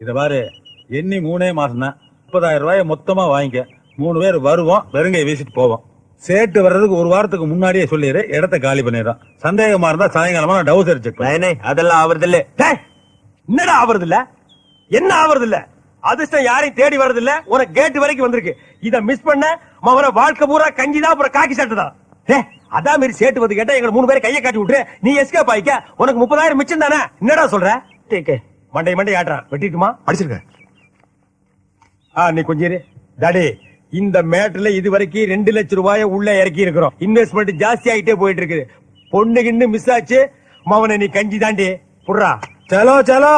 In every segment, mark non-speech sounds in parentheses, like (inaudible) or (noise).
இத பாரு எண்ணி மூணே மாசம் தான் முப்பதாயிரம் ரூபாய மொத்தமா வாங்கிக்க. மூணு பேர் வருவோம் வெறுங்கையை வீசிட்டு போவோம். சேட்டு வர்றதுக்கு ஒரு வாரத்துக்கு முன்னாடியே சொல்லிடு இடத்த காலி பண்ணிடுறோம். சந்தேகமா இருந்தா சாயங்காலமா நான் டவுசர் செக் அதெல்லாம் ஆவறது இல்ல என்னடா ஆவறது இல்ல என்ன ஆவறது இல்ல அதிர்ஷ்டம் யாரையும் தேடி வர்றது இல்ல உனக்கு கேட் வரைக்கும் வந்திருக்கு. இத மிஸ் பண்ண மவன வாழ்க்கை பூரா கஞ்சி தான் அப்புறம் காக்கி சட்டை தான் ஏ அதான் மாரி சேட்டு வந்து கேட்டா எங்க மூணு பேரை கையை காட்டி விட்டுரு. நீ எஸ்கேப் ஆயிக்க. உனக்கு முப்பதாயிரம் மிச்சம் தானே? என்னடா சொல்ற? டேக்கு மண்டை மண்டை ஆட்டுறான் வெட்டிட்டுமா படிச்சிருக்கேன் ஆ நீ கொஞ்சம் டாடி இந்த மேட்ல இது வரைக்கும் ரெண்டு லட்சம் ரூபாய உள்ள இறக்கி இருக்கிறோம். இன்வெஸ்ட்மெண்ட் ஜாஸ்தி ஆயிட்டே போயிட்டு இருக்குது. பொண்ணு கிண்ணு மிஸ் ஆச்சு. மவனை நீ கஞ்சி தாண்டி புடுறா. சலோ சலோ.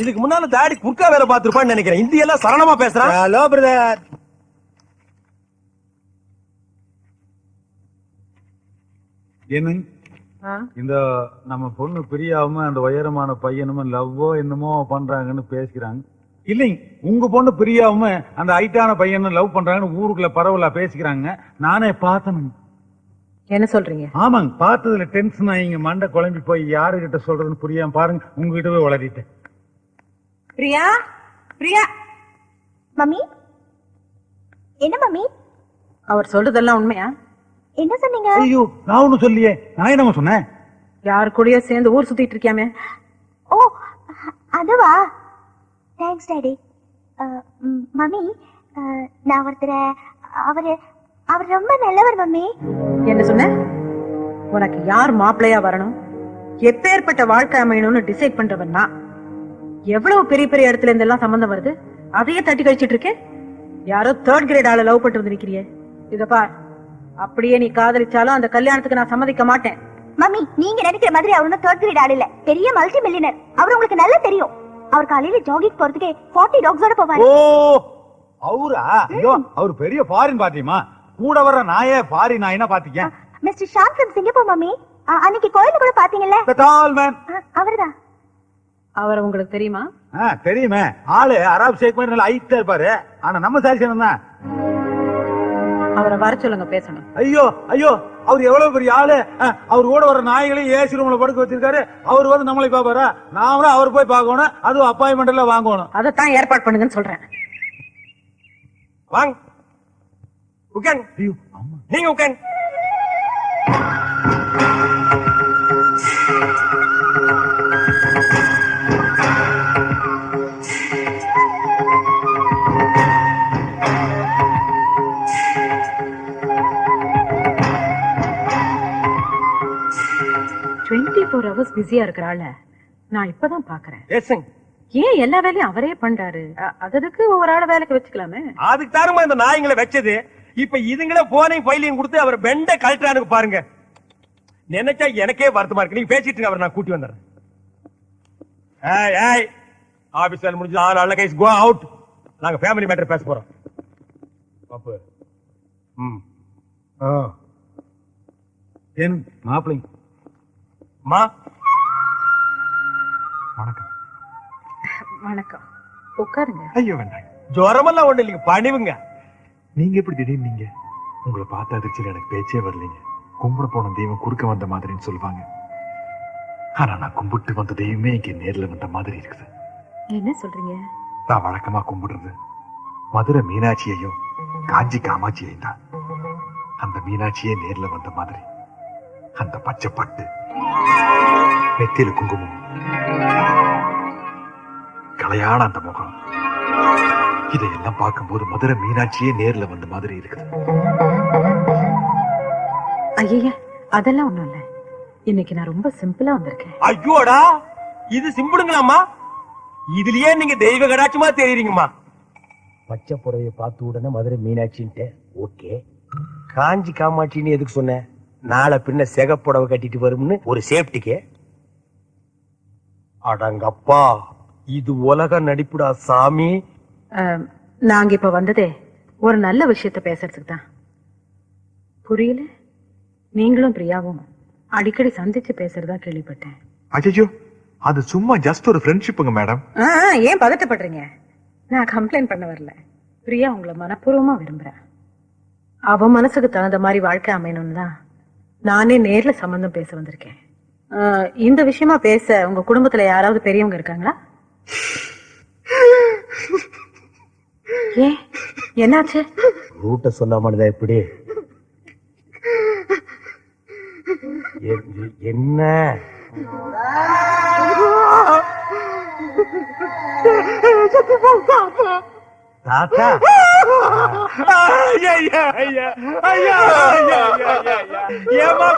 இதுக்கு முன்னால தாடி குறுக்கா வேலை பார்த்திருப்பான்னு நினைக்கிறேன். இந்தி எல்லாம் சரணமா பேசுறான் ஹலோ பிரதர் என்ன இந்த நம்ம பொண்ணு பிரியாம அந்த உயரமான பையனும் லவ்வோ என்னமோ பண்றாங்கன்னு பேசிக்கிறாங்க இல்லைங்க உங்க பொண்ணு பிரியாம அந்த ஹைட்டான பையனும் லவ் பண்றாங்கன்னு ஊருக்குள்ள பரவலா பேசிக்கிறாங்க. நானே பார்த்தனுங்க. என்ன சொல்றீங்க? ஆமாங்க பார்த்ததுல டென்ஷன் ஆகிங்க மண்டை குழம்பி போய் யாருகிட்ட சொல்றதுன்னு புரியாம பாருங்க உங்ககிட்ட போய் வளரிட்டேன் பிரியா? பிரியா? மம்மி? என்ன மம்மி? அவர் சொல்றதெல்லாம் உண்மையா? என்ன சொன்னீங்க? ஐயோ நான் ஒண்ணு சொல்லியே நான் என்னமா சொன்னேன்? யார் கூடயோ சேர்ந்து ஊர் சுத்திட்டு இருக்கியாமே. ஓ அதுவா? தேங்க்ஸ் டாடி மம்மி நான் ஒருத்தரை அவரு அவர் ரொம்ப நல்லவர் மம்மி. என்ன சொன்ன? உனக்கு யார் மாப்பிள்ளையா வரணும்? எப்பேற்பட்ட வாழ்க்கை அமையணும்னு டிசைட் பண்றவன் நான். எவ்வளவு பெரிய பெரிய இடத்துல இருந்தெல்லாம் சம்பந்தம் வருது? அதையே தட்டி கழிச்சிட்டு இருக்கே? யாரோ தேர்ட் கிரேட் ஆள லவ் பண்ணிட்டு வந்திருக்கிறியே இத பார். அப்படியே நீ காதலிச்சாலும் அந்த கல்யாணத்துக்கு நான் சம்மதிக்க மாட்டேன். மம்மி நீங்க நினைக்கிற மாதிரி அவர் ஒன்றும் தேர்ட் கிரேட் ஆள் இல்ல. பெரிய மல்டி மில்லியனர் அவர் உங்களுக்கு நல்லா தெரியும். அவர் காலையில ஜாகிங் போறதுக்கே 40 டாக்ஸோட போவாரு. ஓ அவரா? ஐயோ அவர் பெரிய ஃபாரின் பாத்தியமா கூட வர்ற நாயே ஃபாரின் நாயினா பாத்தீங்க mister Shaan from Singapore mummy. அன்னைக்கு கோயில கூட பாத்தீங்கல்ல? Tall man. அ- அவர்தான். அவர் உங்களுக்கு தெரியுமா? ஆ, தெரியுமே. ஆளு அராப் ஷேக் மாதிரி நல்லா ஹைட்டா இருப்பாரு. ஆனா நம்ம சாட்சியம் தான் அவரை வர சொல்லுங்க பேசணும். ஐயோ ஐயோ அவர் எவ்வளவு பெரிய ஆளு? அவர் கூட வர நாய்களையும் ஏசி ரூம்ல படுக்க வச்சிருக்காரு. அவர் வந்து நம்மளை பாப்பாரா நாமளும் அவர் போய் பார்க்கணும். அதுவும் அப்பாயின்மெண்ட் எல்லாம் வாங்கணும். அதைத்தான் ஏற்பாடு பண்ணுங்கன்னு சொல்றேன். வாங்க. உட்கான் நீங்க உட்கான் ஃபோர் ஹவர்ஸ் பிஸியா இருக்கிறாள் நான் இப்பதான் பாக்குறேன். பேசுங்க. ஏன் எல்லா வேலையும் அவரே பண்றாரு? அதுக்கு ஒரு ஆள வேலைக்கு வச்சுக்கலாமே? அதுக்கு தாருமா இந்த நாய்ங்களை வச்சது? இப்ப இதுங்களே போனையும் ஃபைலையும் கொடுத்து அவர் பெண்ட கழட்டுறானுக்கு பாருங்க. நினைச்சா எனக்கே வருத்தமா இருக்கு. நீங்க பேசிட்டு அவரை நான் கூட்டி வந்துடுறேன். ஏய் ஏய் ஆபீஸ் வேலை முடிஞ்சு ஆள் நல்ல கைஸ் கோ அவுட் நாங்க ஃபேமிலி மேட்டர் பேச போறோம். பாப்பு. ம். ஆ. ஏன் மாப்பிள்ளை மா வணக்கம். வணக்கம். உட்காருங்க. ஐயோ வேண்டாம். ஜுரமெல்லாம் ஒண்ணு இல்லைங்க. பணிவுங்க. நீங்க எப்படி திடீர்னு நீங்க? உங்களை பார்த்த அதிர்ச்சியில் எனக்கு பேச்சே வரலைங்க. கும்பிட போன தெய்வம் குறுக்க வந்த மாதிரின்னு சொல்லுவாங்க. ஆனா நான் கும்பிட்டு வந்த தெய்வமே இங்க நேர்ல வந்த மாதிரி இருக்குது. என்ன சொல்றீங்க? நான் வழக்கமா கும்பிடுறது மதுரை மீனாட்சியையும் காஞ்சி காமாட்சியையும் தான். அந்த மீனாட்சியே நேர்ல வந்த மாதிரி. அந்த பச்சை பட்டு நெத்தியில குங்குமம். கலையான அந்த முகம். இதையெல்லாம் பார்க்கும்போது மதுரை மீனாட்சியே நேர்ல வந்த மாதிரி இருக்குது. ஐயா அதெல்லாம் ஒண்ணும் இல்ல. இன்னைக்கு நான் ரொம்ப சிம்பிளா வந்திருக்கேன். ஐயோடா இது சிம்பிளுங்களாம்மா? இதுலயே நீங்க தெய்வ கடாட்சமா தெரியுறீங்கம்மா பச்சை புடவைய பார்த்த உடனே மதுரை மீனாட்சின்ட்டு ஓகே. காஞ்சி காமாட்சின்னு எதுக்கு சொன்ன? நாளை பின்ன செகப்புடவை கட்டிட்டு வரும்னு ஒரு சேஃப்டிக்கு அடங்கப்பா இது உலக நடிப்புடா சாமி. அஹ், நாங்க இப்ப வந்ததே ஒரு நல்ல விஷயத்த பேசுறதுக்கு தான். புரியல? நீங்களும் பிரியாவும் அடிக்கடி சந்திச்சு பேசுறதா கேள்விப்பட்டேன். அஜயோ அது சும்மா ஜஸ்ட் ஒரு ஃப்ரெண்ட்ஷிப்புங்க மேடம் ஏன் பதட்டப்படுறீங்க? நான் கம்ப்ளைண்ட் பண்ண வரல. பிரியா உங்களை மனப்பூர்வமா விரும்புறேன் அவ மனசுக்கு தகுந்த மாதிரி வாழ்க்கை அமையணும்னு தான் நானே நேர்ல சம்பந்தம் பேச வந்திருக்கேன். இந்த விஷயமா பேச உங்க குடும்பத்துல யாராவது பெரியவங்க இருக்காங்களா? ஏன்? என்னாச்சு? ரூட்ட சொல்லாமலதா எப்படி? என்ன? தாத்தா.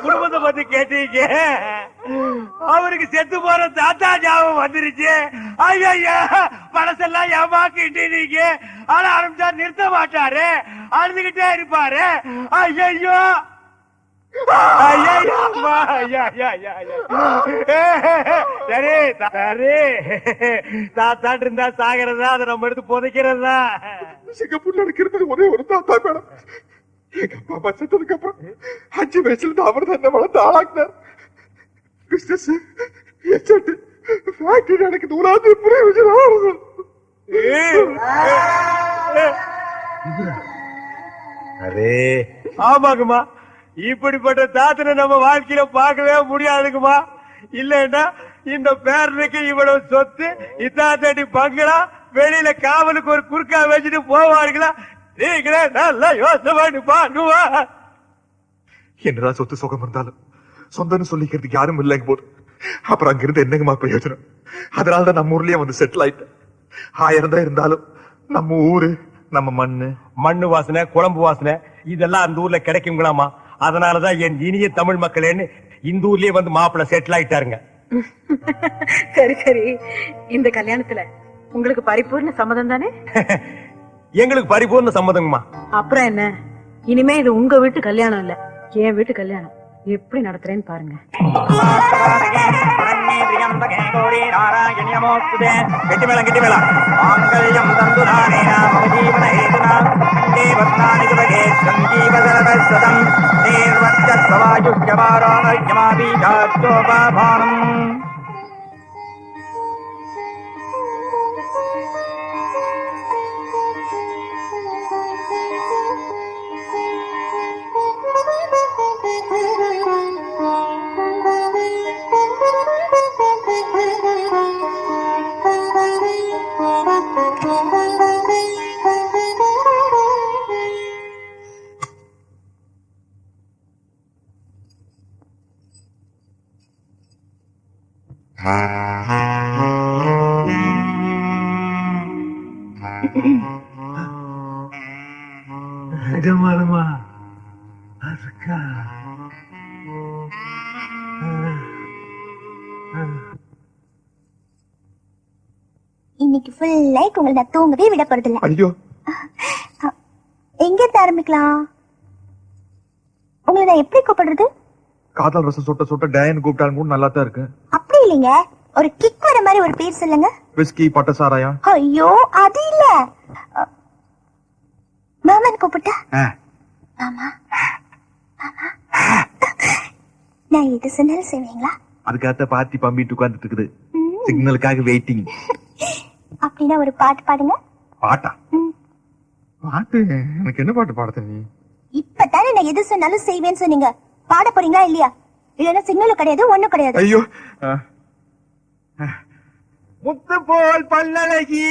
குடும்பத்தை பத்தி கேட்டீங்க? அவருக்கு செத்து போற தாத்தா ஞாபகம் வந்துருச்சு. ஐயா பழசெல்லாம் ஏமா கிட்டீங்க ஆனா ஆரம்பிச்சா நிறுத்த மாட்டாரு. அழுதுகிட்டே இருப்பாரு. ஐயோ சரி சரி. தாத்தாட்டு இருந்தா சாகிறதா? அதை நம்ம எடுத்து புதைக்கிறதா? சிங்கப்பூர்ல இருக்கிறது ஒரே ஒரு தாத்தா மேடம். எங்க அப்பா அம்மா செத்ததுக்கு அப்புறம் அஞ்சு வயசுல இருந்து அவர் தான் வளர்த்து ஆளாக்குனார். பிசினஸ் எச்சட்டு ஃபேக்டரி எனக்கு நூறாவது பிரயோஜனம் அரே ஆமாங்கம்மா. இப்படிப்பட்ட தாத்தனை நம்ம வாழ்க்கையில பார்க்கவே முடியாதுங்கம்மா. இல்லைன்னா இந்த பேரனுக்கு இவ்வளவு சொத்து இத்தாத்தடி பங்களா வெளியில காவலுக்கு ஒரு குறுக்கா வச்சுட்டு போவாருங்களா? நீங்களே நல்லா யோசனை பண்ணி பாருங்கம்மா. என்னதான் சொத்து சுகம் இருந்தாலும்? சொந்தம்னு சொல்லிக்கிறதுக்கு யாரும் இல்லைங்க போது. அப்புறம் அங்கிருந்து என்னங்கம்மா பிரயோஜனம் அதனாலதான் நம்ம ஊர்லயே வந்து செட்டில் ஆயிட்டேன். ஆயிரம் தான் இருந்தாலும் நம்ம ஊரு நம்ம மண்ணு. மண்ணு வாசனை குழம்பு வாசனை இதெல்லாம் அந்த ஊர்ல கிடைக்குங்களாமா அதனாலதான் என் இனிய தமிழ் மக்களேன்னு இந்த ஊர்லயே வந்து மாப்பிள்ளை செட்டில் ஆயிட்டாருங்க. சரி சரி. இந்த கல்யாணத்துல உங்களுக்கு பரிபூர்ண சம்மதம் தானே? (laughs) எங்களுக்கு பரிபூர்ண சம்மதங்கம்மா. அப்புறம் என்ன? இனிமே இது உங்க வீட்டு கல்யாணம் இல்ல என் வீட்டு கல்யாணம். எப்படி நடத்துறேன்னு பாருங்க. கெட்டி மேளம் நிஜமாலுமா அதுக்கா இன்னைக்கு ஃபுல் லைக் உங்களை நான் தூங்கவே விட போறதில்ல. ஐயோ. எங்க இருந்து ஆரம்பிக்கலாம்? உங்களை நான் எப்படி கூப்பிடுறது? காதல் ரசம் சுட்ட சுட்ட டயன் கூப்பிட்டாலும் கூட நல்லா தான் இருக்கு. இல்லைங்க. ஒரு கிக் வர மாதிரி ஒரு பேர் சொல்லுங்க. விஸ்கி பட்ட சாராயம் ஐயோ அது இல்ல. மாமன் கூப்பிட்டா? மாமா. நான் எது சொன்னாலும் செய்வீங்களா அதுக்காக பாத்தி பம்பிட்டு உட்கார்ந்துட்டு இருக்குது. சிக்னலுக்காக வெயிட்டிங் அப்படின்னா ஒரு பாட்டு பாடுங்க. பாட்டா. பாட்டு? எனக்கு என்ன பாட்டு பாடுத நீ இப்பதானே நான் எது சொன்னாலும் செய்வேன்னு சொன்னீங்க. பாட போறீங்களா இல்லையா? இல்லன்னா சிக்னலும் கிடையாது ஒண்ணும் கிடையாது. ஐயோ. முத்து போல் பல்லழகி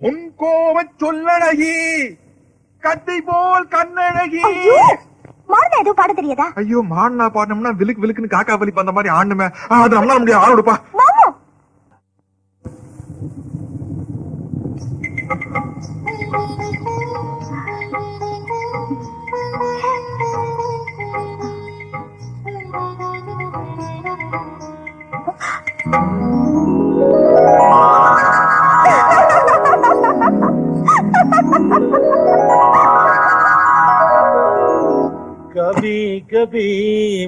உன் கோவ சொல்லழகி கத்தி போல் கண்ணழகி. மாறுதா எதுவும் பாட தெரியாதா? ஐயோ மாடினா பாடினோம்னா விலுக்கு விலுக்குன்னு காக்கா வலி அந்த மாதிரி ஆடணுமே அது நம்மளால முடியாது. ஆளோடுப்பா மாமா கபி கபி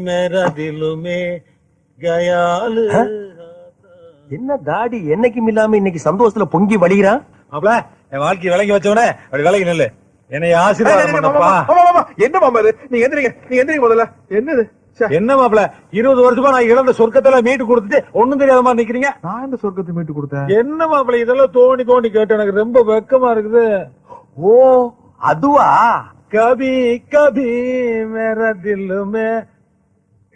மேரா திலுமே கயாலு என்ன தாடி என்னைக்கும் இல்லாம இன்னைக்கு சந்தோஷத்துல பொங்கி வழிகிறான் மாப்ள என் வாழ்க்கை விளங்கி வச்சவனே அப்படி விலகி நில்லு என்னை ஆசீர்வாதம் பண்ணப்பா என்ன மாமா இது நீங்க எந்திரிங்க நீங்க எந்திரிங்க முதல்ல என்னது என்ன மாப்ள இருபது வருஷமா நான் இழந்த சொர்க்கத்துல மீட்டு கொடுத்துட்டு ஒண்ணும் தெரியாத மாதிரி நிக்கிறீங்க? நான் இந்த சொர்க்கத்தை மீட்டு கொடுத்தேன்? என்ன மாப்ள இதெல்லாம் தோண்டி தோண்டி கேட்டு எனக்கு ரொம்ப வெக்கமா இருக்குது. ஓ அதுவா? கபி கபி மேரா தில்லுமே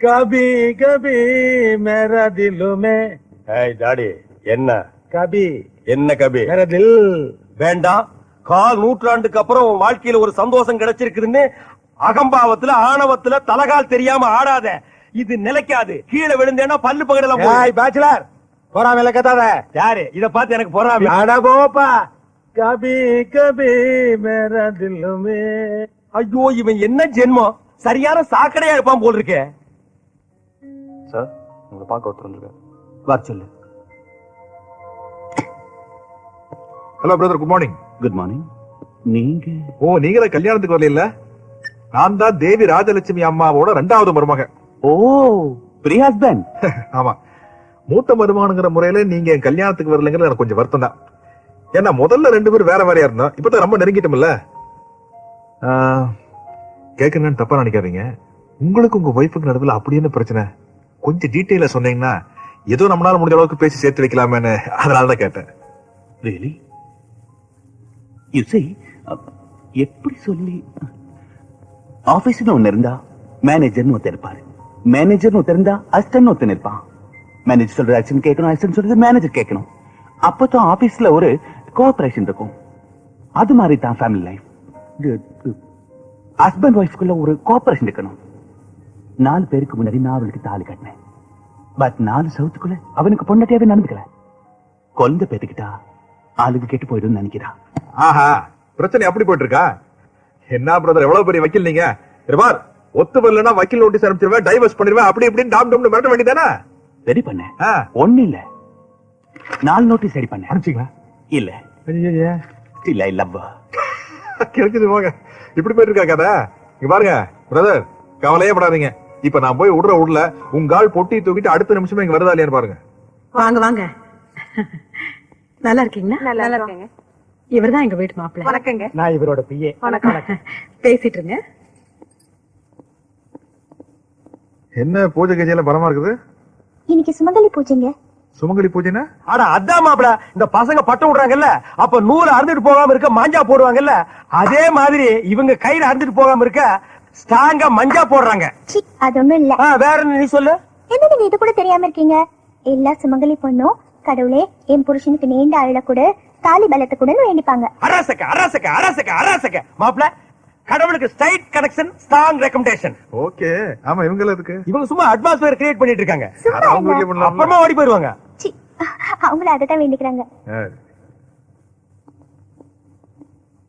கபி கபி மேரா தில்லுமே ஏய் தாடி என்ன? கபி. என்ன கபி? மேரா தில் வேண்டாம். கால் நூற்றாண்டுக்கு அப்புறம் வாழ்க்கையில ஒரு சந்தோஷம் கிடைச்சிருக்குதுன்னு அகம்பாவத்துல ஆணவத்துல தலகால் தெரியாம ஆடாத. இது நிலைக்காது. கீழே விழுந்தேன்னா பல்லு பகடலாம் பேச்சுலர் போறாம இல்ல கத்தாத. யாரு? இத பார்த்து எனக்கு பொறாம. அட போப்பா. கபி கபி மேரா தில்லுமே ஐயோ இவன் என்ன ஜென்மம்? சரியான சாக்கடையா இருப்பான் போல் இருக்கே. சார் உங்களை பார்க்க ஒருத்தர் வந்திருக்காரு. வர சொல்லு. Hello brother good morning good morning நீங்க? ஓ நீங்களே கல்யாணத்துக்கு வரல நான் தான் தேவி ராஜலட்சுமி அம்மாவோட ரெண்டாவது மருமக ஓ பிரி ஹஸ்பண்ட் (laughs) ஆமா. மூத்த மருமகனுங்கிற முறையில நீங்க என் கல்யாணத்துக்கு வரலைங்கிறது எனக்கு கொஞ்சம் வருத்தம் தான் ஏன்னா முதல்ல ரெண்டு பேரும் வேற வேறையா இருந்தோம். இப்பதான் ரொம்ப நெருங்கிட்டோம்ல. கேட்கணும்னு தப்பா நினைக்காதீங்க. உங்களுக்கு உங்க ஒய்ஃபுக்கு நடுவில் அப்படி என்ன பிரச்சனை? கொஞ்சம் டீட்டெயிலா சொன்னீங்கன்னா ஏதோ நம்மளால முடிஞ்ச அளவுக்கு பேசி சேர்த்து வைக்கலாமேன்னு அதனால தான் கேட்டேன். ரியலி எப்படி சொல்லி ஆபீஸ்னு ஒன்னு இருந்தா மேனேஜர்னு ஒருத்தர் இருப்பாரு. மேனேஜர்னு ஒருத்தர் இருந்தா அசிஸ்டன்ட் ஒருத்தன் இருப்பான். மேனேஜர் சொல்றது அசிஸ்டன்ட் கேட்கணும் அசிஸ்டன்ட் சொல்றது மேனேஜர் கேட்கணும். அப்பதான் ஆபீஸ்ல ஒரு கோஆபரேஷன் இருக்கும். அது மாதிரி தான் ஃபேமிலி லைஃப் ஹஸ்பண்ட் ஒய்ஃப்குள்ள ஒரு கோஆபரேஷன் இருக்கணும். நாலு பேருக்கு முன்னாடி நான் அவளுக்கு தாலி கட்டினேன். பட் நாலு சவுத்துக்குள்ள அவனுக்கு பொண்ணட்டியாவே நடந்துக்கல. குழந்தை பெற்றுக்கிட்டா ஆளுக்கு கெட்டு போயிடும் நினைக்கிறா. ஆஹா பிரச்சனை அப்படி போயிட்டு இருக்கா என்ன பிரதர் எவ்வளவு பெரிய வக்கீல் நீங்க? பார் ஒத்து வரலன்னா வக்கீல் நோட்டீஸ் அனுப்பிச்சிருவேன் டைவர்ஸ் பண்ணிடுவேன் அப்படி இப்படின்னு டாம் டாம்னு மிரட்ட வேண்டியதானே பண்ணேன் ஆ, ஒண்ணு இல்ல. நாலு நோட்டீஸ் ரெடி பண்ணேன் அனுப்பிச்சிங்களா? இல்ல. இல்ல ஐ லவ் கிடைச்சது போங்க. இப்படி போயிட்டு இருக்கா கதை? இங்க பாருங்க பிரதர் கவலையே படாதீங்க. இப்ப நான் போய் விடுற விடல உங்க ஆள் பொட்டி தூக்கிட்டு அடுத்த நிமிஷமே இங்க வருதா இல்லையான்னு பாருங்க. வாங்க வாங்க. நல்லா இருக்கீங்களா? நல்லா இருக்கேங்க. இவர்தான் எங்க வீட்டு மாப்பிள்ளை. வணக்கங்க. நான் இவரோட பிஏ. (laughs) பேசிட்டு இருங்க என்ன பூஜை கஜையில பலமா இருக்குது? இன்னைக்கு சுமங்கலி பூஜைங்க. சுமங்கலி பூஜைனா? ஆனா அதான் மாப்பிள. இந்த பசங்க பட்டம் விடுறாங்கல்ல. அப்ப நூறு அறுந்துட்டு போகாம இருக்க மஞ்சா போடுவாங்கல்ல. அதே மாதிரி இவங்க கையில அறுந்துட்டு போகாம இருக்க ஸ்ட்ராங்கா மஞ்சா போடுறாங்க. அது ஒண்ணும் இல்ல. ஆ, வேற என்ன நீ சொல்லு? என்ன நீங்க இது கூட தெரியாம இருக்கீங்க? எல்லா சுமங்கலி பொண்ணும் கடவுளே என் புருஷனுக்கு நீண்ட அருள கூட. தாலி பலத்தை கூட வேண்டிப்பாங்க. அரசக்க அரசக்க அரசக்க அரசக்க மாப்பிள கடவுளுக்கு straight connection strong recommendation okay. ஆமா இவங்க எதுக்கு? இவங்க சும்மா அட்மாஸ்பியர் கிரியேட் பண்ணிட்டு இருக்காங்க. அது அவங்க. அப்புறமா ஓடி போயிருவாங்க. சி அவங்கள அததான் வேண்டிக்கிறாங்க. ஆ,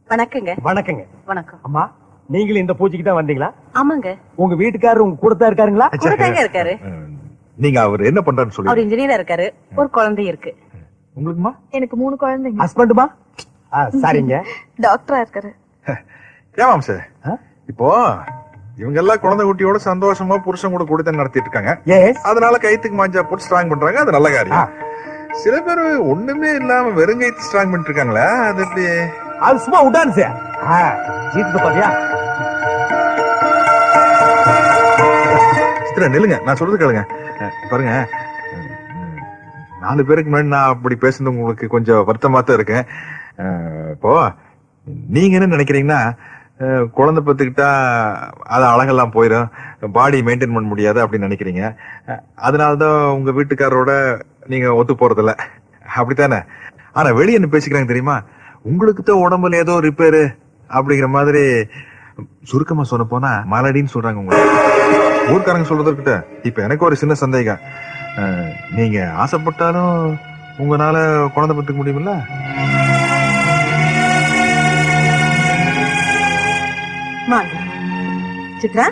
வணக்கங்க. வணக்கங்க. வணக்கம். அம்மா நீங்களும் இந்த பூஜைக்கு தான் வந்தீங்களா? ஆமாங்க. உங்க வீட்டுக்காரர் உங்க கூட தான் இருக்காருங்களா? கூட தாங்க இருக்காரு. நீங்க அவர் என்ன பண்றாருன்னு அவர் சொல்லி இன்ஜினியரா இருக்காரு. ஒரு குழந்தை இருக்கு. உங்களுக்குமா? எனக்கு மூணு குழந்தைங்க. ஹஸ்பண்டுமா சரிங்க. (laughs) டாக்டரா இருக்காரு. ஏமாம் சார்? இப்போ இவங்க எல்லாம் குழந்தை குட்டியோட சந்தோஷமா புருஷன் கூட கூடித்தான் நடத்திட்டு இருக்காங்க எஸ் அதனால கைத்துக்கு மாஞ்சா போட்டு ஸ்ட்ராங் பண்றாங்க. அது நல்ல காரியம். சில பேர் ஒண்ணுமே இல்லாம வெறும் கைத்து ஸ்ட்ராங் பண்ணிட்டு இருக்காங்களா அது எப்படி? அது சும்மா உடான் சார். ஜீத்து பாத்தியா? நில்லுங்க. நான் சொல்றது கேளுங்க. பாருங்க. நாலு பேருக்கு முன்னாடி நான் அப்படி பேசுனது உங்களுக்கு கொஞ்சம் வருத்தமா தான் இருக்கேன். இப்போ நீங்க என்ன நினைக்கிறீங்கன்னா குழந்தை பத்துக்கிட்டா அது அழகெல்லாம் போயிடும் பாடி மெயின்டைன் பண்ண முடியாது அப்படின்னு நினைக்கிறீங்க. அதனாலதான் உங்க வீட்டுக்காரரோட நீங்க ஒத்து போறதில்ல. அப்படித்தானே? ஆனா வெளியே என்ன பேசிக்கிறாங்க தெரியுமா? உங்களுக்கு தான் உடம்புல ஏதோ ரிப்பேரு அப்படிங்கிற மாதிரி சுருக்கமா சொல்ல போனா மலடின்னு சொல்றாங்க உங்களுக்கு ஊர்க்காரங்க சொல்றதுக்கிட்ட இப்ப எனக்கு ஒரு சின்ன சந்தேகம். நீங்க ஆசைப்பட்டாலும் உங்களால குழந்தை பெற்றுக்க முடியுமில்ல சித்ரா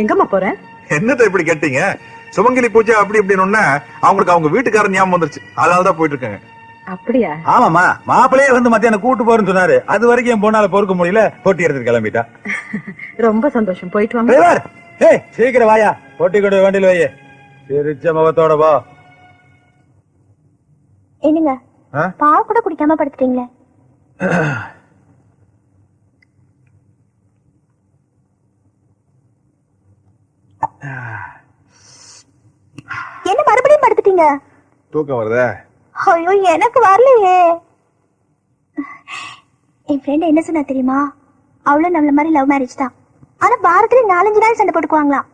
எங்கம்மா போற? என்னத்த இப்படி கேட்டீங்க? சுமங்கலி பூஜை அப்படி இப்படின்னு அவங்களுக்கு அவங்க வீட்டுக்காரர் ஞாபகம் வந்துருச்சு. அதனால தான் போயிட்டு இருக்காங்க. அப்படியா? ஆமாமா மாப்பிளையே வந்து மத்தியானம் கூட்டு போறேன்னு சொன்னாரு. அது வரைக்கும் என் பொண்ணால பொறுக்க முடியல. போட்டி எடுத்துட்டு கிளம்பிட்டா. ரொம்ப சந்தோஷம். போயிட்டு வாங்க. சீக்கிரம் வாயா. போட்டி கொண்டு வண்டியில் வையே. சிரிச்ச முகத்தோட வா. என்னங்க? பால் கூட குடிக்காம படுத்துட்டீங்களே? என்ன மறுபடியும் படுத்துட்டீங்க? தூக்கம் வருதே? ஐயோ எனக்கு வரலையே. என் ஃப்ரெண்ட் என்ன சொன்னா தெரியுமா? அவளும் நம்மள மாதிரி லவ் மேரேஜ் தான். ஆனா வாரத்துல நாலஞ்சு நாள் சண்டை போட்டுக்குவாங்களாம்.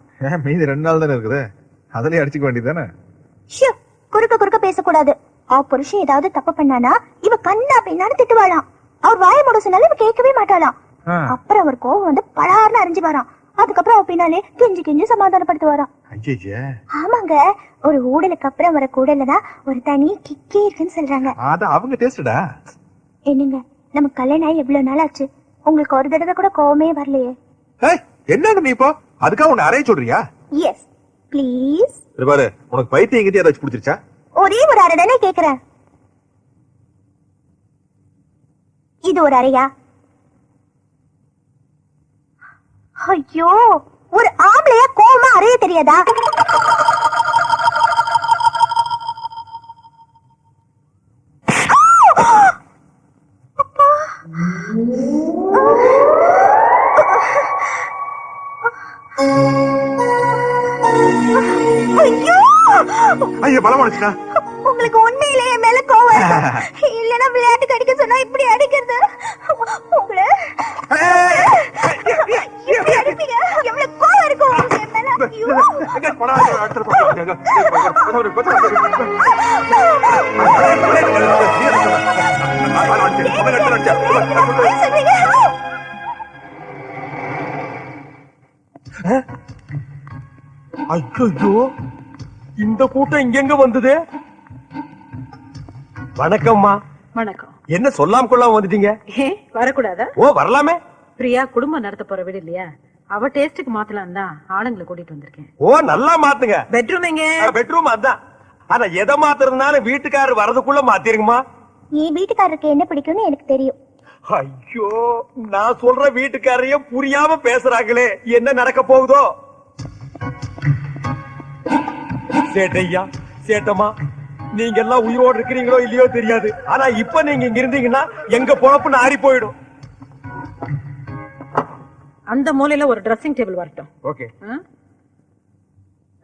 மீதி ரெண்டு நாள் தானே இருக்குது? அதுலயே அடிச்சுக்க வேண்டியதானே குறுக்க குறுக்க பேசக்கூடாது. அவ புருஷன் ஏதாவது தப்பு பண்ணானா இவ கண்ணா பின்னான்னு திட்டுவாளாம். அவர் வாய மூட சொன்னாலும் இவ கேட்கவே மாட்டாளாம். அப்புறம் அவர் கோவம் வந்து பலார்னு அரைஞ்சு வரான் அதுக்கப்புறம் அவ பின்னாலே கெஞ்சி கெஞ்சி சமாதானப்படுத்து வரான் ஆமாங்க ஒரு ஊடலுக்கு அப்புறம் வர கூடல தான் ஒரு தனி கிக்கே இருக்குன்னு சொல்றாங்க. அத அவங்க டேஸ்டடா என்னங்க நம்ம கல்யாணம் எவ்வளவு நாள் ஆச்சு. உங்களுக்கு ஒரு தடவை கூட கோவமே வரலையே. என்னங்க நீ இப்போ? அதுக்காக உன்னை அறைய சொல்றியா? எஸ் ப்ளீஸ் பாரு உனக்கு பைத்தியம் எங்கிட்ட ஏதாச்சும் பிடிச்சிருச்சா? ஒரே ஒரு அறை தானே கேக்குறேன் இது ஒரு அறையா? ஐயோ ஒரு ஆம்பளையா கோவமா அறைய தெரியாதா? ஐயோ பலமானுச்சுடா உங்களுக்கு உண்மையிலேயே மேல கோவம்? இல்லைன்னா விளையாட்டுக்கு அடிக்க சொன்னா இப்படி அடிக்கிறது உங்களை இப்படி அடிப்பீங்க எவ்வளவு கோவம் இருக்கும் உங்களுக்கு மேல. ஐயோ இந்த கூட்டம் இங்கெங்க வந்தது? வணக்கம்மா. வணக்கம். என்ன சொல்லாம கொள்ளாம வந்துட்டீங்க? வரக்கூடாதா? ஓ வரலாமே. பிரியா குடும்பம் நடத்த போற வீடு இல்லையா? அவ டேஸ்டுக்கு மாத்தலாம் தான் ஆளுங்களை கூட்டிட்டு வந்திருக்கேன். ஓ நல்லா மாத்துங்க. பெட்ரூம் எங்க? பெட்ரூம் அதான். ஆனா எதை மாத்துறதுனாலும் வீட்டுக்காரர் வரதுக்குள்ள மாத்திருங்கம்மா. என் வீட்டுக்காரருக்கு என்ன பிடிக்கும்னு எனக்கு தெரியும். ஐயோ நான் சொல்ற வீட்டுக்காரையும் புரியாம பேசுறாங்களே. என்ன நடக்க போகுதோ? சேட்டையா? சேட்டம்மா நீங்க எல்லாம் உயிரோடு இருக்கிறீங்களோ இல்லையோ தெரியாது. ஆனா இப்ப நீங்க இங்க இருந்தீங்கன்னா எங்க பொழப்பு நாரி போயிடும். அந்த மூலையில ஒரு ட்ரெஸ்ஸிங் டேபிள் வரட்டும். ஓகே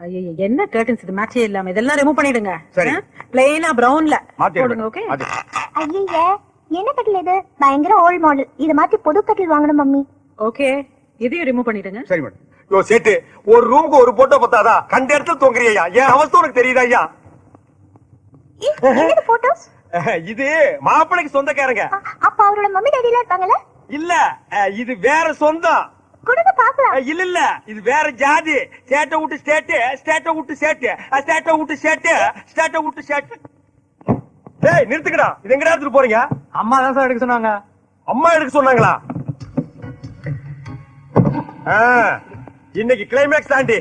ஐயோ என்ன கர்டன்ஸ் இது? மேட்சே இல்லாம. இதெல்லாம் ரிமூவ் பண்ணிடுங்க. சரி. பிளெயினா பிரவுன்ல போடுங்க ஓகே ஐயய்ய என்ன கட்டில் இது? பயங்கர ஓல்ட் மாடல் இத மாத்தி புது கட்டில் வாங்கணும் மம்மி. ஓகே இதையும் ரிமூவ் பண்ணிடுங்க. சரி மேடம் யோ சேட்டு ஒரு ரூமுக்கு ஒரு போட்டோ பத்தாதா? கண்ட இடத்துல தொங்குறியா? என் அவஸ்தை உனக்கு தெரியுதா ஐயா? இது மாப்பிள்ளைக்கு சொந்தக்காரங்க. அப்ப அவரோட மம்மி டாடி எல்லாம் இருப்பாங்கல்ல? இல்ல இது வேற சொந்தம். கொடுங்க பாக்கலாம் இல்ல இல்ல இது வேற ஜாதி. ஸ்டேட்டை விட்டு ஸ்டேட்டு ஸ்டேட்டை விட்டு ஸ்டேட்டு ஸ்டேட்டை விட்டு ஸ்டேட்டு ஸ்டேட்டை விட்டு ஸ்டேட்டு டேய் நிறுத்துக்கடா. இது எங்கடா எடுத்துட்டு போறீங்க? அம்மா தான் சார் எடுக்க சொன்னாங்க. அம்மா எடுக்க சொன்னாங்களா? ஆ, இன்னைக்கு கிளைமேக்ஸ் தாண்டி.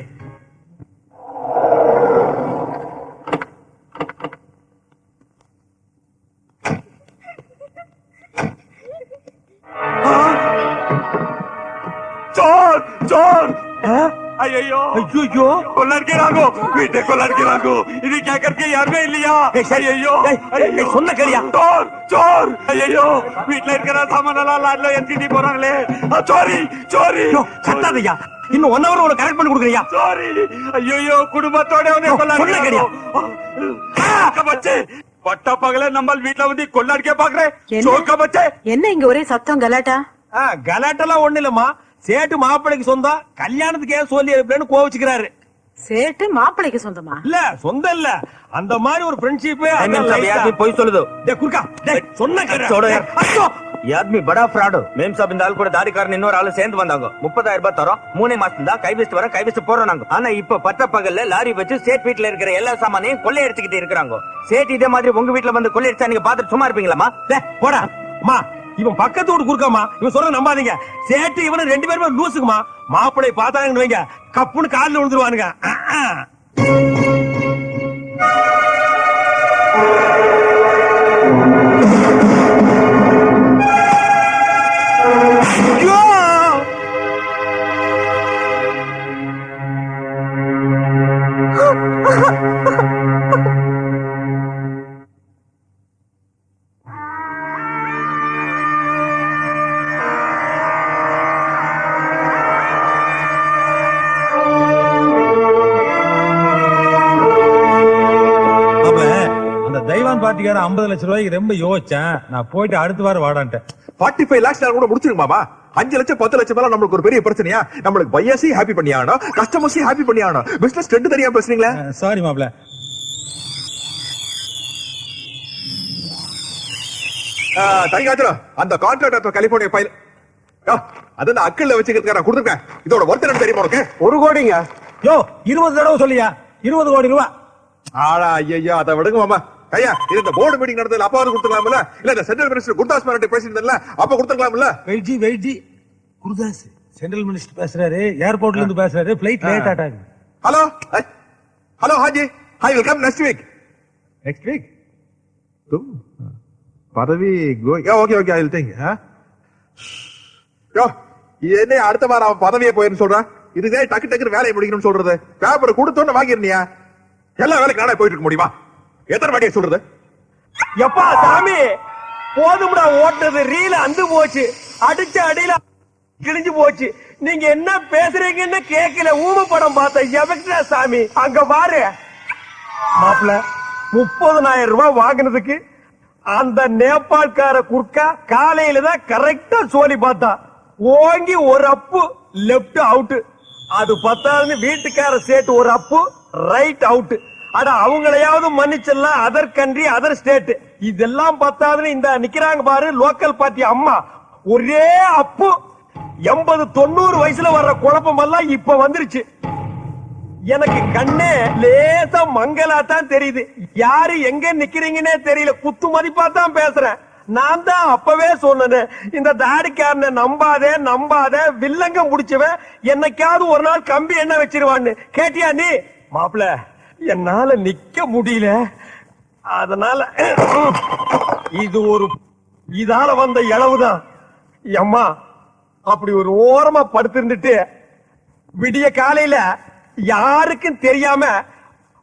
சோர் சோர் ஐயோ ஐயோ கொள்ளடிக்கிறாங்க வீட்டை கொள்ளடிக்கிறாங்க இது கேட்கறதுக்கு யாருமே இல்லையா? ஐயோ சொன்ன கேளியா? சோர் சோர் ஐயோ வீட்டுல இருக்கிற சாமான் எல்லாம் லாட்ல எத்திட்டு போறாங்களே சோரி சோரி கத்தாதையா இன்னும் ஒன் ஹவர் உனக்கு கரெக்ட் பண்ணி கொடுக்குறியா சாரி ஐயோ குடும்பத்தோட வந்து பச்சே பட்ட பகல நம்ம வீட்டுல வந்து கொள்ளாடிக்க பாக்குறேன் என்ன? சோக்க பச்சே என்ன இங்க ஒரே சத்தம் கலாட்டா? கலாட்டெல்லாம் ஒண்ணு இல்லம்மா. சேட்டு மாப்பிள்ளைக்கு சொந்தம் கல்யாணத்துக்கு ஏன் சொல்லி அனுப்புறேன்னு கோவிச்சுக்கிறாரு. சேட்டு மாப்பிள்ளைக்கு சொந்தமா இல்ல சொந்தம் இல்ல அந்த மாதிரி ஒரு ஃப்ரெண்ட்ஷிப் போய் சொல்லுது குறுக்கா டேய், சொன்ன கேளு. छोड़ो यार। டேய், ஐயோ! ಈ ಆದ್ಮಿ ಬಡ ಫ್ರಾಡ್ ಮೇಮ್ ಸಾಬ್ இந்த ஆள் கூட தாடிக்காரன் இன்னொரு ஆளு சேர்ந்து வந்தாங்க முப்பதாயிரம் ரூபாய் தரோம் மூணே மாசம் தான் கை வச்சுட்டு வர கை வச்சு போறோம் நாங்க ஆனா இப்ப பட்ட பகல்ல லாரி வச்சு சேட் வீட்டுல இருக்கிற எல்லா சாமானையும் கொள்ளை எடுத்துக்கிட்டு இருக்கிறாங்க சேட் இதே மாதிரி உங்க வீட்டுல வந்து கொள்ளை அடிச்சா நீங்க பாத்துட்டு சும்மா இருப்பீங்களாமா டேய், போடா அம்மா இவன் பக்கத்து வீடு குறுக்காமா? இவன் சொல்ற நம்பாதீங்க. சேட்டு இவனு ரெண்டு பேருமே லூசுக்குமா? மாப்பிள்ளை பார்த்தாங்கன்னு வைங்க. கப்புன்னு காலில் விழுந்துருவானுங்க. பார்ட்டிக்கார ஐம்பது லட்சம் ரூபாய்க்கு ரொம்ப யோசிச்சேன். நான் போயிட்டு அடுத்த வாரம் வாடான்ட்டேன் ஃபார்ட்டி ஃபைவ் லேக்ஸ் கூட முடிச்சிருங்க மாமா அஞ்சு லட்சம் பத்து லட்சம் மேல நம்மளுக்கு ஒரு பெரிய பிரச்சனையா? நம்மளுக்கு பையர்ஸையும் ஹாப்பி பண்ணி ஆகணும் கஸ்டமர்ஸையும் ஹாப்பி பண்ணி ஆகணும் பிசினஸ் ரெண்டு தனியா பேசுறீங்களா சாரி மாப்ள தனிக்காச்சும் அந்த கான்ட்ராக்டர் கலிபோர்னியா பைல் அது அந்த அக்கல்ல வச்சுக்கிறதுக்கு நான் கொடுத்துருக்கேன். இதோட ஒருத்தர் என்ன தெரியுமா உனக்கு? ஒரு கோடிங்க. யோ இருபது தடவை சொல்லியா? இருபது கோடி ரூபா. ஆடா ஐயா அதை விடுங்க மாமா. ஐயா இது இந்த போர்டு மீட்டிங் நடந்ததுல அப்பா வந்து கொடுத்துக்கலாம்ல? இல்ல இந்த சென்ட்ரல் மினிஸ்டர் குர்தாஸ் மாரட்டி பேசியிருந்தல அப்ப கொடுத்துக்கலாம்ல? வெயிட்ஜி வெயிட்ஜி குருதாஸ் சென்ட்ரல் மினிஸ்டர் பேசுறாரு ஏர்போர்ட்ல இருந்து பேசுறாரு பிளைட் லேட் ஆட்டாங்க. Hello hello Haji. Hi welcome next week next week பதவி okay okay I will think யோ என்ன அடுத்த வாரம் அவன் பதவியே போயிருன்னு சொல்றான் இதுதே டக்கு டக்குன்னு வேலையை முடிக்கணும்னு சொல்றது. பேப்பர் கொடுத்தோன்னு வாங்கிருந்தியா எல்லா வேலைக்கு நானே போயிட்டு இருக்க முடியுமா? எத்தனை வாட்டி சொல்றது? எப்பா சாமி போதும்டா ஓட்டுறது. ரீல அந்து போச்சு. அடிச்ச அடியில கிழிஞ்சு போச்சு. நீங்க என்ன பேசுறீங்கன்னு கேக்கல. ஊம படம் பார்த்த எவக்டா சாமி? அங்க பாரு. மாப்பிள முப்பதனாயிரம் ரூபாய் வாங்கினதுக்கு அந்த நேபாள்கார குர்க்கா காலையில தான் கரெக்டா சோலி பார்த்தா. ஓங்கி ஒரு அப்பு லெப்ட் அவுட் அது பத்தாதுன்னு வீட்டுக்கார சேர்த்து ஒரு அப்பு ரைட் அவுட் அட அவங்களையாவது மன்னிச்சிடலாம். அதர் கண்ட்ரி அதர் ஸ்டேட் இதெல்லாம் பத்தாதுன்னு இந்த நிக்கிறாங்க பாரு லோக்கல் பார்ட்டி அம்மா. ஒரே அப்பு. எண்பது தொண்ணூறு வயசுல வர்ற குழப்பம் எல்லாம் இப்ப வந்துருச்சு. எனக்கு கண்ணே லேசா மங்களா தான் தெரியுது. யாரு எங்க நிக்கிறீங்கன்னே தெரியல. குத்து மதிப்பா தான் பேசுறேன். நான் தான் அப்பவே சொன்னேன் இந்த தாடிக்காரனை நம்பாதே நம்பாத வில்லங்க முடிச்சவன் என்னைக்காவது ஒரு நாள் கம்பி என்ன வச்சிருவான்னு. கேட்டியா நீ? மாப்பிள என்னால நிக்க முடியல. அதனால இது ஒரு இதால வந்த இளவுதான். அம்மா அப்படி ஒரு ஓரமா படுத்திருந்துட்டு விடிய காலையில யாருக்கும் தெரியாம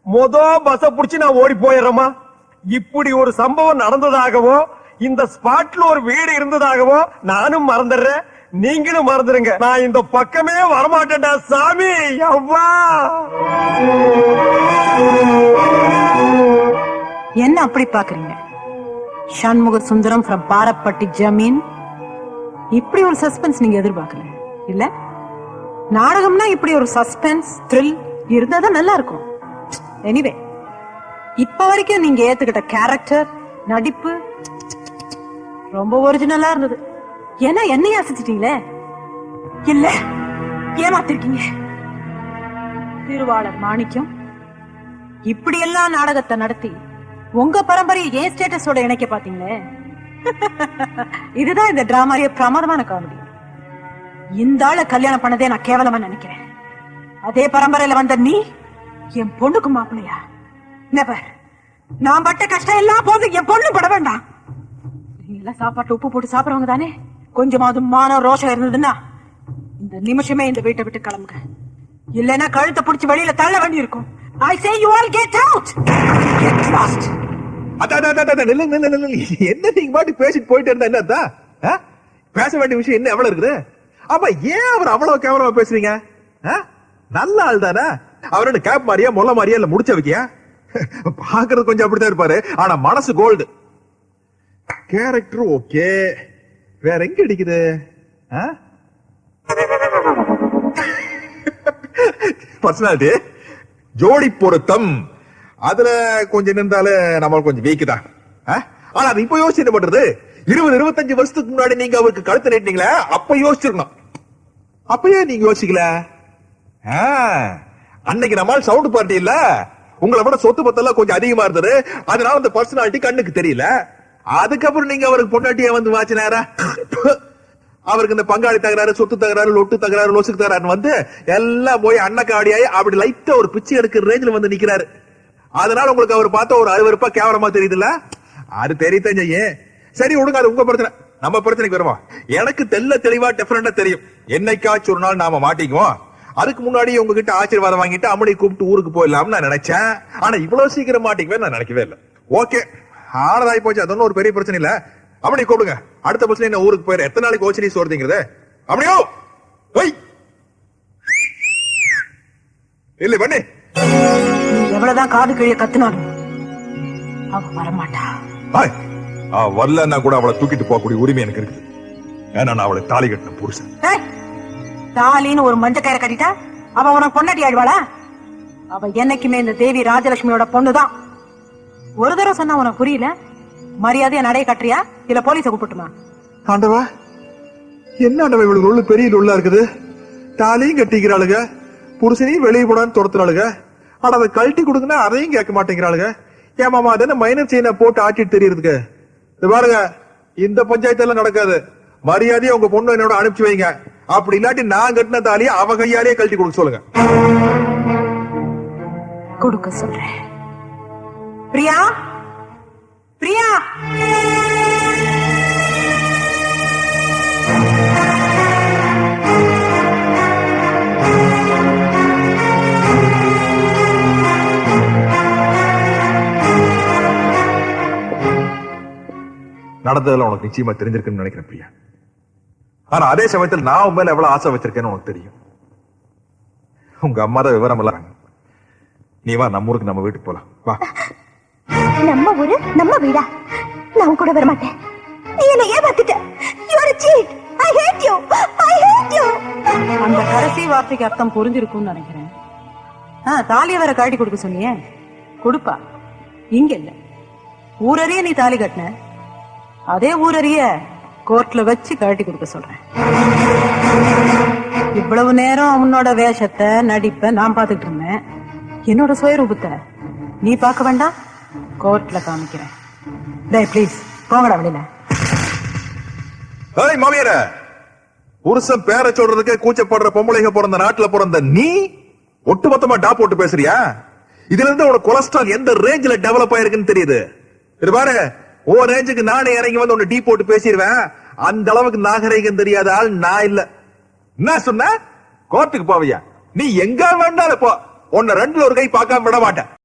மொத பஸ் புடிச்சு நான் ஓடி போயிடுறேமா இப்படி ஒரு சம்பவம் நடந்ததாகவோ இந்த ஸ்பாட்ல ஒரு வீடு இருந்ததாகவோ நானும் மறந்துடுறேன். நீங்களும் மறந்துருங்க. நான் இந்த பக்கமே வரமாட்டேன்டா சாமி. அவ்வா என்ன அப்படி பாக்குறீங்க சண்முக சுந்தரம் ஃப்ரம் பாரப்பட்டி ஜமீன். இப்படி ஒரு சஸ்பென்ஸ் நீங்க எதிர்பார்க்கல இல்ல? நாடகம்னா இப்படி ஒரு சஸ்பென்ஸ் த்ரில் இருந்தா தான் நல்லா இருக்கும். எனிவே இப்ப வரைக்கும் நீங்க ஏத்துக்கிட்ட கேரக்டர் நடிப்பு ரொம்ப ஒரிஜினலா இருந்தது. ஏன்னா என்னைய அசைச்சிட்டீங்களே? இல்ல ஏமாத்திருக்கீங்க. திருவாளர் மாணிக்கம் இப்படி எல்லாம் நாடகத்தை நடத்தி உங்க பரம்பரையை ஏன் ஸ்டேட்டஸோட இணைக்க பாத்தீங்களே? (laughs) இதுதான் இந்த டிராமாரிய பிரமாதமான காமெடி இந்த ஆளை கல்யாணம் பண்ணதே நான் கேவலமா நினைக்கிறேன். அதே பரம்பரையில வந்த நீ என் பொண்ணுக்கு மாப்பிள்ளையா? நெவர் நான் பட்ட கஷ்டம் எல்லாம் போது என் பொண்ணு பட வேண்டாம். நீங்க எல்லாம் சாப்பாட்டு உப்பு போட்டு சாப்பிடுறவங்க தானே? கொஞ்சமாவது மானம் ரோஷம் இருந்ததுன்னா இந்த நிமிஷமே இந்த வீட்டை விட்டு கிளம்புங்க. இல்லைன்னா கழுத்தை பிடிச்சி வெளியில தள்ள வேண்டி இருக்கும் I say you all get out get lost என்ன நீங்க பாட்டு பேசிட்டு போயிட்டு இருந்தா என்னதா ஆ? பேச வேண்டிய விஷயம் என்ன எவ்வளவு இருக்குது? அப்ப ஏன் அவர் அவ்வளவு கேவலமா பேசுறீங்க? ஆ? நல்ல ஆள் தானே? அவர் கேப் மாதிரியா முல்ல மாதிரியா இல்ல முடிச்ச வைக்கியா? பாக்குறது கொஞ்சம் அப்படித்தான் இருப்பாரு. ஆனா மனசு கோல்டு கேரக்டர் ஓகே வேற எங்க அடிக்குது? பர்சனாலிட்டி. ஜோடி பொருத்தம். அதுல கொஞ்சம் இருந்தாலும் நம்மளுக்கு கொஞ்சம் வீக்குதான் தான் ஆ? ஆனா அது இப்ப யோசிச்சு என்ன பண்றது? இருபது இருபத்தஞ்சு வருஷத்துக்கு முன்னாடி நீங்க அவருக்கு கழுத்து நீட்டினீங்களே அப்ப யோசிச்சிருக்கணும். அப்பயே நீங்க யோசிக்கல? ஆ, அன்னைக்கு நம்மால் சவுண்ட் பார்ட்டி இல்ல. உங்களை விட சொத்து பத்தெல்லாம் கொஞ்சம் அதிகமா இருந்தது. அதனால அந்த பர்சனாலிட்டி கண்ணுக்கு தெரியல. அதுக்கப்புறம் நீங்க அவருக்கு பொண்டாட்டியா வந்து வாச்சினாரா? அவருக்கு இந்த பங்காளி தகராறு சொத்து தகராறு லொட்டு தகராறு லொசுக்கு தகராறு வந்து எல்லாம் போய் அன்னக்காடியாயி அப்படி லைட்டா ஒரு பிச்சை எடுக்கிற ரேஞ்சில் வந்து நிக்கிறாரு. அதனால உங்களுக்கு அவர் பார்த்தா ஒரு அருவருப்பா கேவலமா தெரியுதுல்ல? அது தெரியத்தான் செய்ய சரி விடுங்க அது உங்க பிரச்சனை. நம்ம பிரச்சனைக்கு வருவோம். எனக்கு தெல்ல தெளிவா டிஃபரெண்டா தெரியும். என்னைக்காச்சும் ஒரு நாள் நாம மாட்டிக்குவோம். அதுக்கு முன்னாடி உங்ககிட்ட ஆசீர்வாதம் வாங்கிட்டு அம்மனை கூப்பிட்டு ஊருக்கு போயிடலாம்னு நான் நினைச்சேன். ஆனா இவ்வளவு சீக்கிரம் மாட்டிக்குவேன் நான் நினைக்கவே இல்லை. ஓகே. ஆனதாய் போச்சு. அது ஒன்றும் ஒரு பெரிய பிரச்சனை இல்ல. அப்படி கூப்பிடுங்க. அடுத்த பஸ்ல என்ன? ஊருக்கு போயிரு. எத்தனை நாளைக்கு ஓச்சு நீ அப்படியோ! ஒய் இல்ல பண்ணி. எவ்வளவுதான் காது கிழிய கத்துனாலும் அவ வரமாட்டா. அவ வரலன்னா கூட அவளை தூக்கிட்டு போகக்கூடிய உரிமை எனக்கு இருக்குது. ஏன்னா நான் அவளை தாலி கட்டின புருஷன். தாலின்னு ஒரு மஞ்ச கயிறை கட்டிட்டா அவ உனக்கு பொண்டாட்டி ஆயிடுவாளா? அவ என்னைக்குமே இந்த தேவி ராஜலட்சுமியோட பொண்ணுதான். ஒரு தடவை சொன்னா உனக்கு புரியல? மரியாதையா நடைய கட்டுறியா? இல்ல போலீஸ கூப்பிட்டுமா? ஆண்டவா என்ன ஆண்டவா இவளுக்கு உள்ள பெரிய உள்ள இருக்குது? தாலியும் கட்டிக்கிறாளுங்க புருஷனையும் வெளியே போடான்னு துரத்துறாளுங்க ஆனா அதை கழட்டி கொடுங்கன்னா அதையும் கேட்க மாட்டேங்கிறாளுங்க ஏன் மாமா அது என்ன மைனர் செயினை போட்டு ஆட்டிட்டு தெரியறதுக்கு? இது பாருங்க இந்த பஞ்சாயத்து எல்லாம் நடக்காது. மரியாதையா உங்க பொண்ணு என்னோட அனுப்பிச்சு வைங்க. அப்படி இல்லாட்டி நான் கட்டின தாலியை அவ கையாலேயே கழட்டி கொடுக்க சொல்லுங்க. கொடுக்க சொல்றேன். பிரியா? பிரியா? நடந்ததுல உனக்கு நிச்சயமா தெரிஞ்சிருக்குன்னு நினைக்கிறேன் பிரியா. ஆனா அதே சமயத்தில் நான் உன் மேல எவ்வளவு ஆசை வச்சிருக்கேன்னு உனக்கு தெரியும். உங்க அம்மா தான் விவரம் எல்லாம். நீ வா நம்ம ஊருக்கு நம்ம வீட்டுக்கு போலாம். வா. நம்ம ஊரு நம்ம வீடா? நான் கூட வர மாட்டேன் நீ என்ன ஏமாத்திட்ட. You are cheat I hate you I hate you அந்த கடைசி வார்த்தைக்கு அர்த்தம் புரிஞ்சிருக்கும்னு நினைக்கிறேன். ஆ தாலிய வேற காட்டி கொடுக்க சொன்னியே. கொடுப்பா. இங்க இல்ல. ஊரறிய நீ தாலி கட்டின. அதே ஊரறிய கோர்ட்ல வச்சு கழட்டி கொடுக்க சொல்றேன். இவ்வளவு நேரம் உன்னோட வேஷத்தை நடிப்ப நான் பார்த்துட்டு இருந்தேன். என்னோட சுயரூபத்தை நீ பார்க்க வேண்டாம்? கோர்ட்ல காமிக்கிறேன். டேய் ப்ளீஸ் போங்கடா வெளியில. ஏய் மாமியார புருஷன் பேர சொல்றதுக்கே கூச்சப்படுற பொம்பளைங்க பிறந்த நாட்டுல பிறந்த நீ ஒட்டுமொத்தமா டா போட்டு பேசுறியா? இதுல இருந்து உனக்கு கொலஸ்ட்ரால் எந்த ரேஞ்சில டெவலப் ஆயிருக்குன்னு தெரியுது. இது பாரு ஓ ரேஞ்சுக்கு நானே இறங்கி வந்து உன்னை டீ போட்டு பேசிடுவேன். அந்த அளவுக்கு நாகரிகம் தெரியாத ஆள் நான் இல்ல. என்ன சொன்ன? கோர்ட்டுக்கு போவியா? நீ எங்க வேணாலும் போ. உன்னை ரெண்டுல ஒரு கை பார்க்காம விட மாட்டேன்.